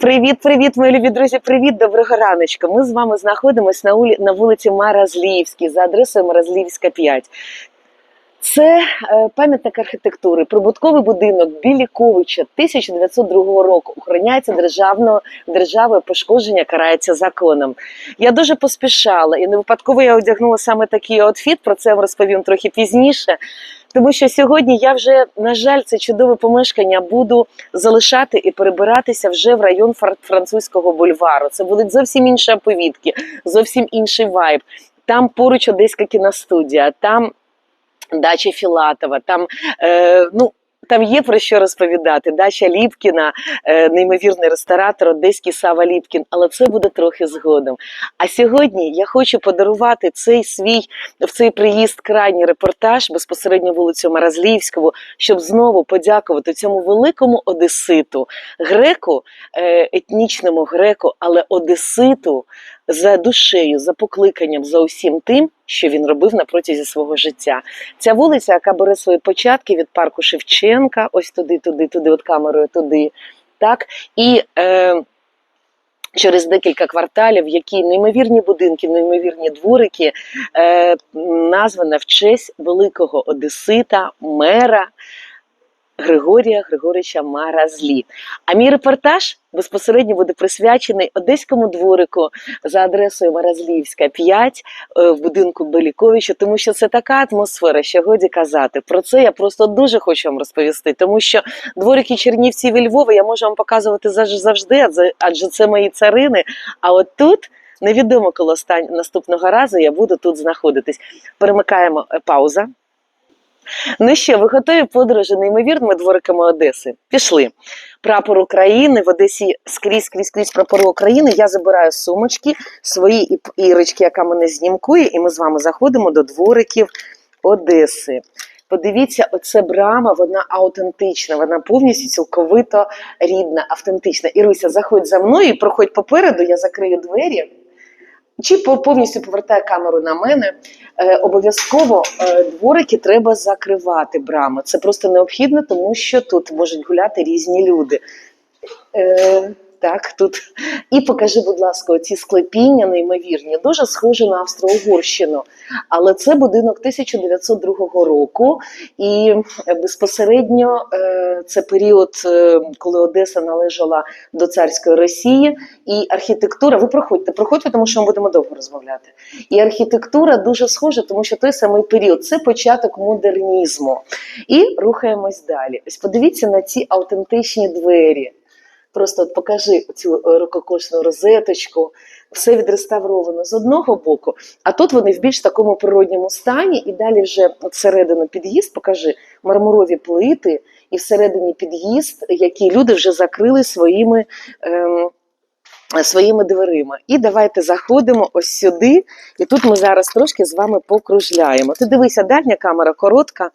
Привіт, привіт, мої любі друзі! Привіт, доброго раночка. Ми з вами знаходимося на, вулиці Маразлівській за адресою Маразлівська 5. Це е, пам'ятник архітектури, прибутковий будинок Біліковича 1902 року. Охороняється державною державою, пошкодження карається законом. Я дуже поспішала і не випадково я одягнула саме такий outfit, Про це я розповім трохи пізніше. Тому що сьогодні я вже, на жаль, це чудове помешкання буду залишати і перебиратися вже в район французького бульвару. Це будуть зовсім інші оповідки, зовсім інший вайб. Там поруч Одеська кіностудія, там дача Філатова, там е, ну. Там є про що розповідати. Дача Ліпкіна, е, неймовірний ресторатор, одеський Сава Ліпкін, але це буде трохи згодом. А сьогодні я хочу подарувати цей свій в цей приїзд крайній репортаж безпосередньо вулицю Маразлівського, щоб знову подякувати цьому великому одеситу, греку, е, етнічному греку, але одеситу за душею, за покликанням, за усім тим, що він робив на протязі свого життя. Ця вулиця, яка бере свої початки від парку Шевченка, ось туди, туди, туди, от камерою туди. Так, і е, через декілька кварталів, які неймовірні будинки, неймовірні дворики, е, названа в честь великого одесита, мера Григорія Григорича Маразлі. А мій репортаж безпосередньо буде присвячений одеському дворику за адресою Маразлівська 5 е, в будинку Беліковича, тому що це така атмосфера, що годі казати. Про це я просто дуже хочу вам розповісти, тому що дворики Чернівців і Львова я можу вам показувати завжди, адже- це мої царини. А от тут. Невідомо, коли наступного разу я буду тут знаходитись. Перемикаємо е, пауза. Ну що, ви готові подорожі неймовірними двориками Одеси? Пішли. Прапор України в Одесі скрізь, скрізь, скрізь прапори України. Я забираю сумочки, свої і ірочки, яка мене знімкує, і ми з вами заходимо до двориків Одеси. Подивіться, оце брама, вона аутентична, вона повністю цілковито рідна, автентична. Іруся, заходь за мною проходь попереду, я закрию двері. Чи по- повністю повертає камеру на мене. Е, обов'язково е, дворики треба закривати брами. Це просто необхідно, тому що тут можуть гуляти різні люди. Е, так, тут. І покажи, будь ласка, оці склепіння неймовірні, дуже схожі на Австро-Угорщину. Але це будинок 1902 року, і е, безпосередньо е, це період, е, коли Одеса належала до царської Росії, і архітектура. Ви проходьте, проходьте, тому що ми будемо довго розмовляти. І архітектура дуже схожа, тому що той самий період це початок модернізму. І рухаємось далі. Ось подивіться на ці автентичні двері. Просто от покажи цю е, рококошну розеточку, все відреставровано з одного боку, а тут вони в більш такому природньому стані, і далі вже всередину під'їзд, покажи мармурові плити, і всередині під'їзд, які люди вже закрили своїми. Ем, Своїми дверима. І давайте заходимо ось сюди. І тут ми зараз трошки з вами покружляємо. Ти дивися, дальня камера коротка,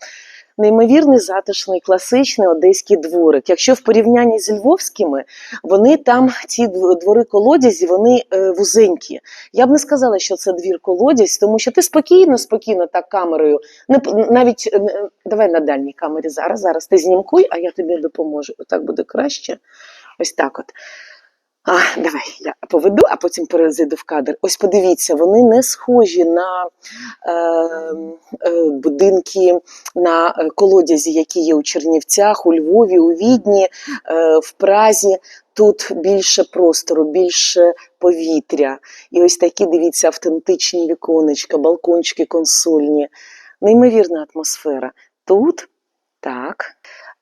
неймовірний затишний класичний одеський дворик. Якщо в порівнянні з львовськими, вони там ці двори колодязі, вони е, вузенькі. Я б не сказала, що це двір колодязь, тому що ти спокійно, спокійно так камерою. Не навіть е, давай на дальній камері зараз. Зараз ти знімкуй, а я тобі допоможу. Отак буде краще. Ось так от. А, давай я поведу, а потім перезайду в кадр. Ось подивіться, вони не схожі на е, е, будинки, на е, колодязі, які є у Чернівцях, у Львові, у Відні, е, в Празі. Тут більше простору, більше повітря. І ось такі, дивіться, автентичні віконечка, балкончики консольні. Неймовірна атмосфера. Тут так.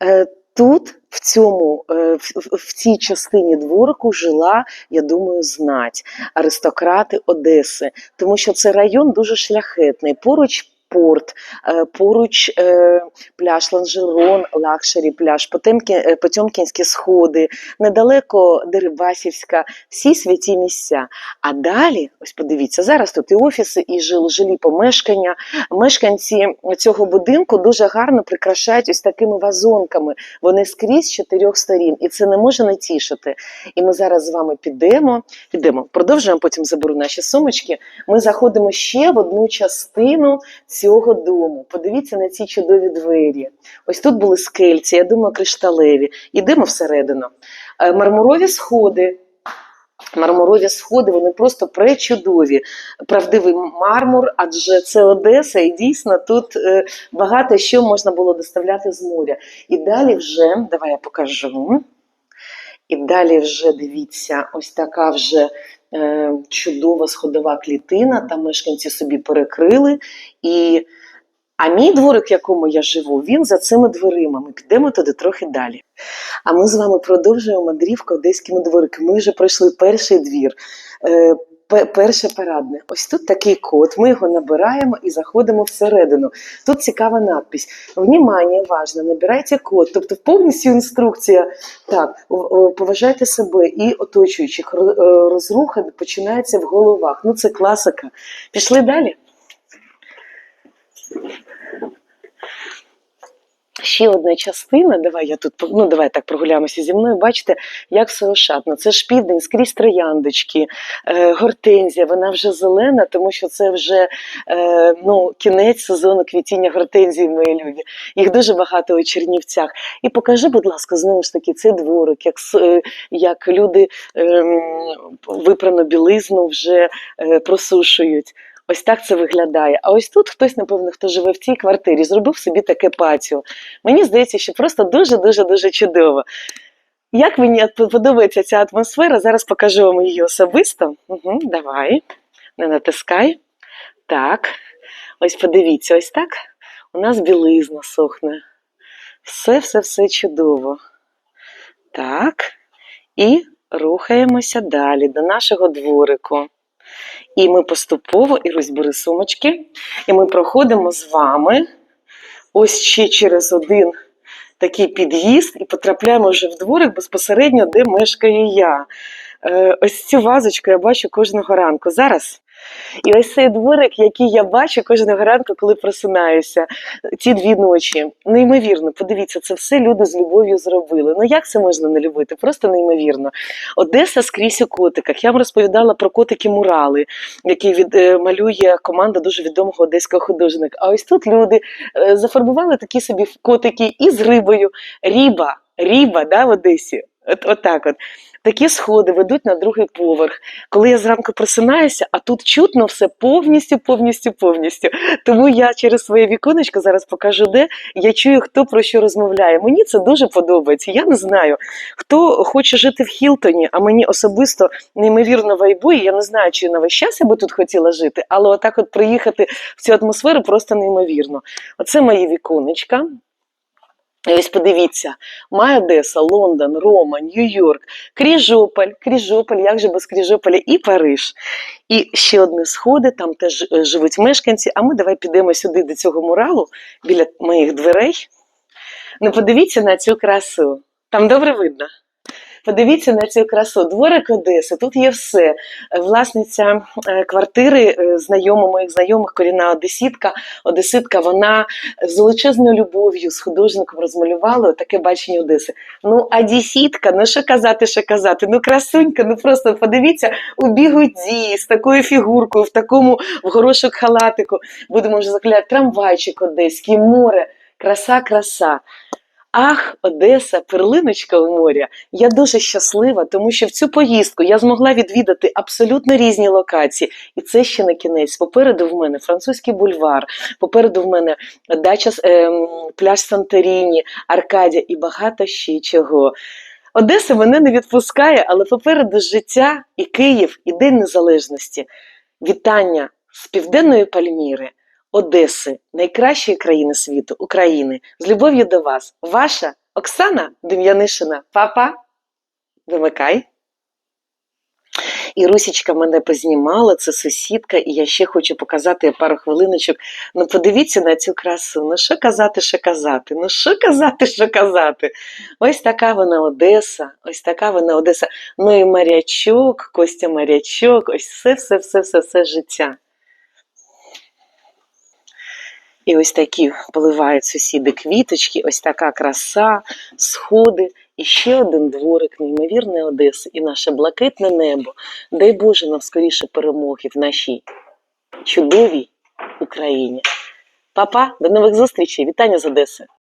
Е, Тут, в цьому, е, в, цій частині дворику жила, я думаю, знать аристократи Одеси, тому що це район дуже шляхетний. Поруч порт, е, поруч е, пляж Ланжерон, лакшері пляж, е, Потьомкінські сходи, недалеко Дерибасівська, всі святі місця. А далі, ось подивіться, зараз тут і офіси, і жилі помешкання. Мешканці цього будинку дуже гарно прикрашають ось такими вазонками. Вони скрізь з чотирьох сторін, і це не може не тішити. І ми зараз з вами підемо, підемо, продовжуємо, потім заберу наші сумочки. Ми заходимо ще в одну частину цього дому. Подивіться на ці чудові двері. Ось тут були скельці, я думаю, кришталеві. Ідемо всередину. Е, Мармурові сходи. Мармурові сходи, вони просто пречудові. Правдивий мармур, адже це Одеса, і дійсно тут е, багато що можна було доставляти з моря. І далі вже, давай я покажу. І далі вже дивіться, ось така вже е, чудова сходова клітина. Там мешканці собі перекрили. І... А мій дворик, в якому я живу, він за цими дверима. Ми підемо туди трохи далі. А ми з вами продовжуємо мандрівку одеськими двориками. Ми вже пройшли перший двір, е, перше парадне. Ось тут такий код. Ми його набираємо і заходимо всередину. Тут цікава надпись. Внімання, важно, набирайте код. Тобто повністю інструкція. Так, поважайте себе і оточуючих. Е, Розруха починається в головах. Ну це класика. Пішли далі. Ще одна частина, давай я тут ну давай так прогуляємося зі мною. Бачите, як все ошатно. Це ж південь, скрізь трояндочки, е, гортензія. Вона вже зелена, тому що це вже е, ну, кінець сезону квітіння гортензії, мої любі. Їх дуже багато у Чернівцях. І покажи, будь ласка, знову ж таки, цей дворик, як, е, як люди е, випрану білизну вже е, просушують. Ось так це виглядає. А ось тут хтось, напевно, хто живе в цій квартирі, зробив собі таке патіо. Мені здається, що просто дуже-дуже дуже чудово. Як мені подобається ця атмосфера, зараз покажу вам її особисто. Угу, давай, не натискай. Так. Ось подивіться, ось так. У нас білизна сохне. Все, все, все чудово. Так. І рухаємося далі до нашого дворику. І ми поступово, і розбери сумочки, і ми проходимо з вами ось ще через один такий під'їзд і потрапляємо вже в дворик безпосередньо, де мешкаю я. Е, ось цю вазочку я бачу кожного ранку. Зараз. І ось цей дворик, який я бачу кожного ранку, коли просинаюся, ті дві ночі. Неймовірно, подивіться, це все люди з любов'ю зробили. Ну як це можна не любити? Просто неймовірно. Одеса скрізь у котиках. Я вам розповідала про котики-мурали, які від, е, малює команда дуже відомого одеського художника. А ось тут люди е, зафарбували такі собі котики із рибою. Ріба, ріба да, в Одесі. От, отак от. Такі сходи ведуть на другий поверх. Коли я зранку просинаюся, а тут чутно все повністю, повністю, повністю. Тому я через своє віконечко зараз покажу, де я чую, хто про що розмовляє. Мені це дуже подобається. Я не знаю, хто хоче жити в Хілтоні, а мені особисто неймовірно вайбує. Я не знаю, чи на весь час я би тут хотіла жити, але отак от приїхати в цю атмосферу просто неймовірно. Оце мої віконечка. І ось подивіться, Май Одеса, Лондон, Рома, Нью-Йорк, Кріжополь, Кріжополь, як же без Кріжополя, і Париж. І ще одне сходи, там теж е, живуть мешканці. А ми давай підемо сюди до цього муралу біля моїх дверей. Ну, подивіться на цю красу. Там добре видно. Подивіться на цю красу. Дворик Одеси, тут є все. Власниця е, квартири, е, знайома моїх знайомих, корінна одесітка, одеситка, вона з величезною любов'ю з художником розмалювала таке бачення Одеси. Ну, а дісітка, ну що казати, що казати? Ну, красунька, ну просто подивіться, у бігуді, з такою фігуркою, в такому в горошок халатику. Будемо вже закляти трамвайчик одеський, море, краса, краса. Ах, Одеса, перлиночка у моря. Я дуже щаслива, тому що в цю поїздку я змогла відвідати абсолютно різні локації. І це ще не кінець. Попереду в мене французький бульвар, попереду в мене дача ем, пляж Санторіні, Аркадія і багато ще чого. Одеса мене не відпускає, але попереду життя і Київ, і День Незалежності. Вітання з південної Пальміри. Одеси, найкращої країни світу, України. З любов'ю до вас, ваша Оксана Дем'янишина. Папа, вимикай. І Русічка мене познімала, це сусідка, і я ще хочу показати пару хвилиночок. Ну, подивіться на цю красу. Ну, що казати, що казати? Ну, що казати, що казати? Ось така вона Одеса, ось така вона Одеса. Ну і Марячок, Костя Марячок, ось все, все, все, все, все життя. І ось такі поливають сусіди квіточки, ось така краса, сходи, і ще один дворик неймовірної Одеси, і наше блакитне небо. Дай Боже нам скоріше перемоги в нашій чудовій Україні. Па-па, до нових зустрічей. Вітання з Одеси.